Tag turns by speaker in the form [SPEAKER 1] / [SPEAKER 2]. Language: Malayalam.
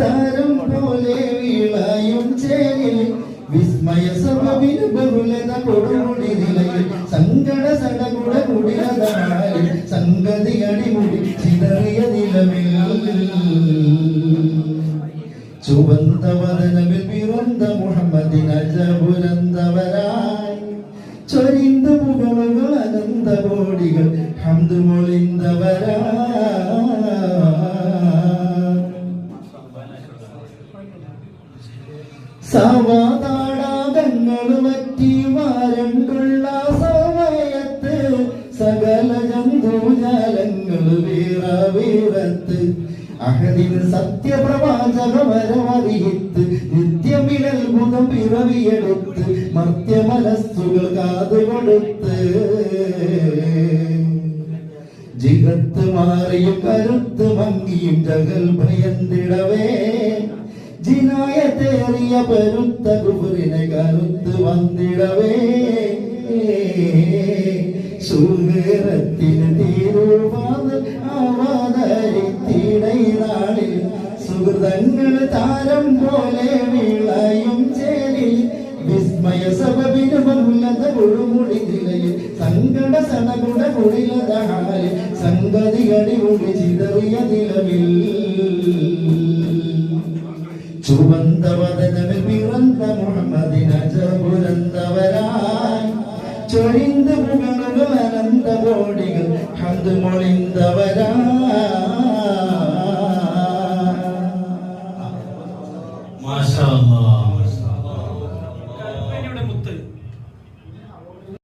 [SPEAKER 1] താരം പോലെ വീളായും ചേരിൽ. വിസ്മയ സഭവിന് ബഹുലത കൊടുമുടി നിലയിൽ. സങ്കട സടകുട കുടിലതായി സംഗതി അടിമുടി ചിതറിയ നിലവിൽ. ചുവന്ത വദനവിൽ പിറന്ന മുഹമ്മദിനുരന്തവരായി ചൊരിന്ത മുഖമുകൾ അനന്ത കോടികൾ ഹന്തുമൊളിന്തവരായി സവാതാടാകങ്ങൾ വറ്റി വാരണ്ടുള്ള സമയത്ത് സകല ജന്തുജാലങ്ങൾ വീറ വീറത്ത് അഹദിന് സത്യപ്രവാചകമരമറിയിത്ത് മുഖം പിറവിയെടുത്ത് മർത്യമനസ്സുകൾ കാതുകൊടുത്ത്. ജിഗത്ത് മാറിയും കരുത്ത് ഭംഗിയും ജഗൽ ഭയന്തിടവേ ജിനായത്തേറിയ പെരുത്ത കുബറിനെ കരുത്ത് വന്നിടവേ. സുഹൃത്തിന് അവതരിത്തിടൈ സുഹൃതങ്ങൾ താരം പോലെ വിളയും ചേരി വിസ്മയ സബബിന് ബഹുലത കുഴുമുടി നിലയിൽ സങ്കട സടകുട കുടിലതാളിൽ സംഗതി അടിമുടി ചിതറിയ നിലവിൽ ചുവന്ത വതനവിൽ പിറന്ന മുഹമ്മദിന ചുരന്തവരായി ചൊരിന്ത മൃഗങ്ങൾ അനന്ത കോടികൾ ഹന്ത് മൊളിന്തവരാ മാഷാ